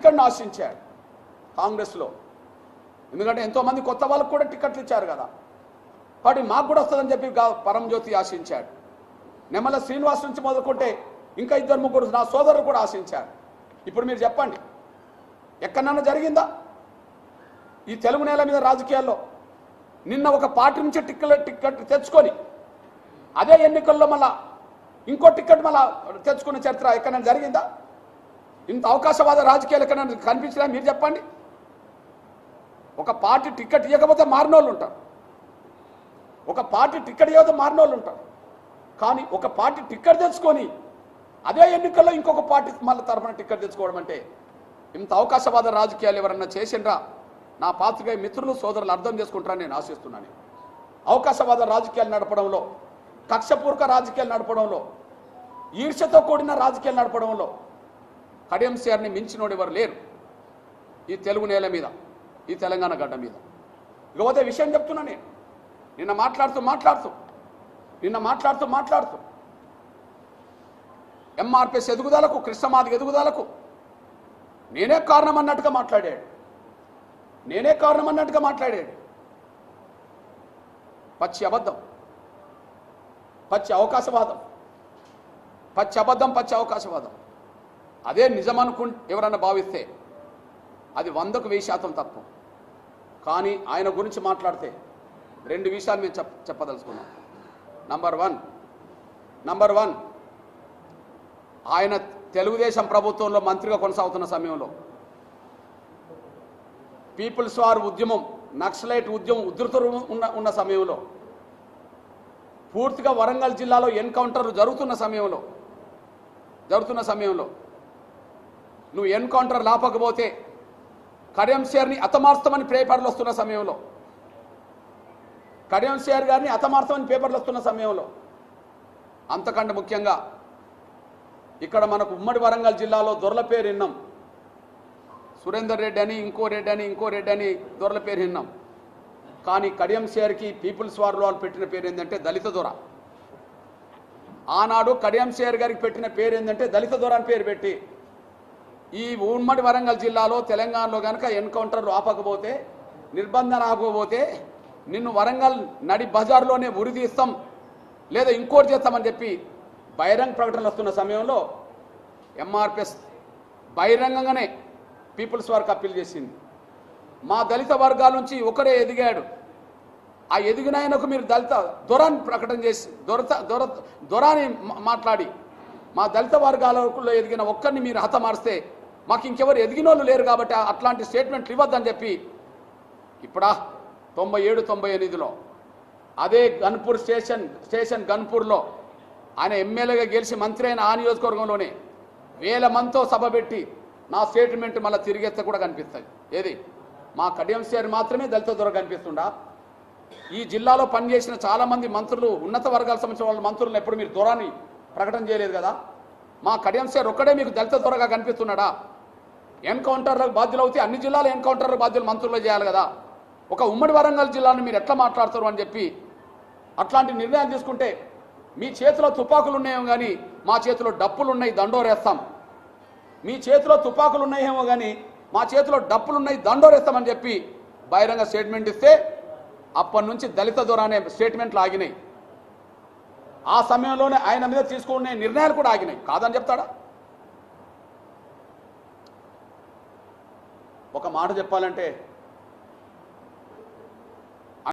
టికెట్ను ఆశించాడు కాంగ్రెస్లో. ఎందుకంటే ఎంతోమంది కొత్త వాళ్ళకు కూడా టికెట్లు ఇచ్చారు కదా. కాబట్టి మాకు కూడా వస్తుందని చెప్పి పరంజ్యోతి ఆశించాడు నెమ్మల శ్రీనివాస్ నుంచి మొదలుకుంటే ఇంకా ఇద్దరు ముగ్గురు నా సోదరులు కూడా ఆశించారు. ఇప్పుడు మీరు చెప్పండి ఎక్కడన్నా జరిగిందా? ఈ తెలుగు నేల మీద రాజకీయాల్లో నిన్న ఒక పార్టీ నుంచి టిక్కెట్ టిక్కెట్ తెచ్చుకొని అదే ఎన్నికల్లో మళ్ళా ఇంకో టిక్కెట్ మళ్ళా తెచ్చుకున్న చరిత్ర ఎక్కడైనా జరిగిందా? ఇంత అవకాశవాద రాజకీయాలు ఎక్కడైనా కనిపించినా మీరు చెప్పండి. ఒక పార్టీ టిక్కెట్ ఇవ్వకపోతే మారినోళ్ళు ఉంటారు. ఒక పార్టీ టిక్కెట్ ఇవ్వకపోతే మారినోళ్ళు ఉంటారు. కానీ ఒక పార్టీ టిక్కెట్ తెచ్చుకొని అదే ఎన్నికల్లో ఇంకొక పార్టీ మళ్ళీ తరఫున టిక్కెట్ తెచ్చుకోవడం అంటే ఇంత అవకాశవాద రాజకీయాలు ఎవరన్నా చేసిండ్రా? నా పాత్రికేయ మిత్రులు సోదరులు అర్థం చేసుకుంటారని నేను ఆశిస్తున్నాను. అవకాశవాద రాజకీయాలు నడపడంలో కక్షపూర్వక రాజకీయాలు నడపడంలో ఈర్ష్యతో కూడిన రాజకీయాలు నడపడంలో కడియం మించినోడు ఎవరు లేరు. ఈ తెలుగు నేల మీద ఈ తెలంగాణ గడ్డ మీద. ఇకపోతే విషయం చెప్తున్నా నేను. నిన్న మాట్లాడుతూ మాట్లాడుతూ నిన్న మాట్లాడుతూ మాట్లాడుతూ. ఎంఆర్పిఎస్ ఎదుగుదలకు కృష్ణమాదికి ఎదుగుదలకు నేనే కారణం అన్నట్టుగా మాట్లాడాడు. నేనే కారణం అన్నట్టుగా మాట్లాడాడు. పచ్చి అబద్ధం. పచ్చి అవకాశవాదం. పచ్చి అబద్ధం పచ్చి అవకాశవాదం. అదే నిజం అనుకు ఎవరన్నా భావిస్తే అది వందకు వెయ్యి శాతం తప్పు. కానీ ఆయన గురించి మాట్లాడితే రెండు విషయాలు మేము చెప్ చెప్పదలుచుకున్నాం. నంబర్ వన్ నంబర్ వన్ ఆయన తెలుగుదేశం ప్రభుత్వంలో మంత్రిగా కొనసాగుతున్న సమయంలో పీపుల్స్ వార్ ఉద్యమం నక్సలైట్ ఉద్యమం ఉధృత ఉన్న ఉన్న సమయంలో పూర్తిగా వరంగల్ జిల్లాలో ఎన్కౌంటర్లు జరుగుతున్న సమయంలో జరుగుతున్న సమయంలో నువ్వు ఎన్కౌంటర్ లాపకపోతే కడియం షేర్ని అతమార్స్తామని పేపర్లు వస్తున్న సమయంలో. కడియంశేర్ గారిని అతమార్స్తామని పేపర్లు వస్తున్న సమయంలో. అంతకంటే ముఖ్యంగా ఇక్కడ మనకు ఉమ్మడి వరంగల్ జిల్లాలో దొరల పేరు విన్నాం సురేందర్ రెడ్డి అని ఇంకో రెడ్డి అని ఇంకో రెడ్డి అని దొరల పేరు విన్నాం కానీ కడియం షేర్కి పీపుల్స్ వార్ వాళ్ళు పెట్టిన పేరు ఏంటంటే దళిత దొర. ఆనాడు కడియం షేర్ గారికి పెట్టిన పేరు ఏంటంటే దళిత దొర అని పేరు పెట్టి ఈ ఉమ్మడి వరంగల్ జిల్లాలో తెలంగాణలో కనుక ఎన్కౌంటర్లు ఆపకపోతే నిర్బంధన ఆపకపోతే నిన్ను వరంగల్ నడి బజార్లోనే ఉరి తీస్తాం లేదా ఇంకోటి చేస్తామని చెప్పి బహిరంగ ప్రకటనలు వస్తున్న సమయంలో ఎంఆర్పిఎస్ బహిరంగంగానే పీపుల్స్ వారికి అప్పీల్ చేసింది. మా దళిత వర్గాల నుంచి ఒకరే ఎదిగాడు. ఆ ఎదిగిన ఆయనకు మీరు దళిత దొరాన్ని ప్రకటన చేసి దొరత దొర దొరాని మాట్లాడి మా దళిత వర్గాలలో ఎదిగిన ఒక్కరిని మీరు హతమారిస్తే మాకు ఇంకెవరు ఎదిగిన వాళ్ళు లేరు కాబట్టి అట్లాంటి స్టేట్మెంట్లు ఇవ్వద్దని చెప్పి ఇప్పుడా తొంభై ఏడు తొంభై ఎనిమిదిలో అదే గన్పూర్ స్టేషన్ స్టేషన్ గన్పూర్లో ఆయన ఎమ్మెల్యేగా గెలిచి మంత్రి అయిన ఆ నియోజకవర్గంలోనే వేల మందితో సభ పెట్టి నా స్టేట్మెంట్ మళ్ళీ తిరిగేస్తే కూడా కనిపిస్తుంది ఏది? మా కడియం మాత్రమే దళిత దొర కనిపిస్తుండా? ఈ జిల్లాలో పనిచేసిన చాలా మంది మంత్రులు ఉన్నత వర్గాలకు సంబంధించిన వాళ్ళ మంత్రులను ఎప్పుడు మీరు దొరాన్ని ప్రకటన చేయలేదు కదా? మా కడియం సార్ ఒక్కడే మీకు దళిత త్వరగా కనిపిస్తున్నాడా? ఎన్కౌంటర్లకు బాధ్యులు అవుతే అన్ని జిల్లాలు ఎన్కౌంటర్లకు బాధ్యులు మంత్రులు చేయాలి కదా. ఒక ఉమ్మడి వరంగల్ జిల్లాను మీరు ఎట్లా మాట్లాడతారు అని చెప్పి అట్లాంటి నిర్ణయాలు తీసుకుంటే మీ చేతిలో తుపాకులు ఉన్నాయేమో కానీ మా చేతిలో డప్పులు ఉన్నాయి దండోరేస్తాం. మీ చేతిలో తుపాకులు ఉన్నాయేమో కానీ మా చేతిలో డప్పులు ఉన్నాయి దండోరేస్తామని చెప్పి బహిరంగ స్టేట్మెంట్ ఇస్తే అప్పటి నుంచి దళిత దొర అనే స్టేట్మెంట్లు ఆగినాయి. ఆ సమయంలోనే ఆయన మీద తీసుకునే నిర్ణయాలు కూడా ఆగినాయి. కాదని చెప్తాడా? ఒక మాట చెప్పాలంటే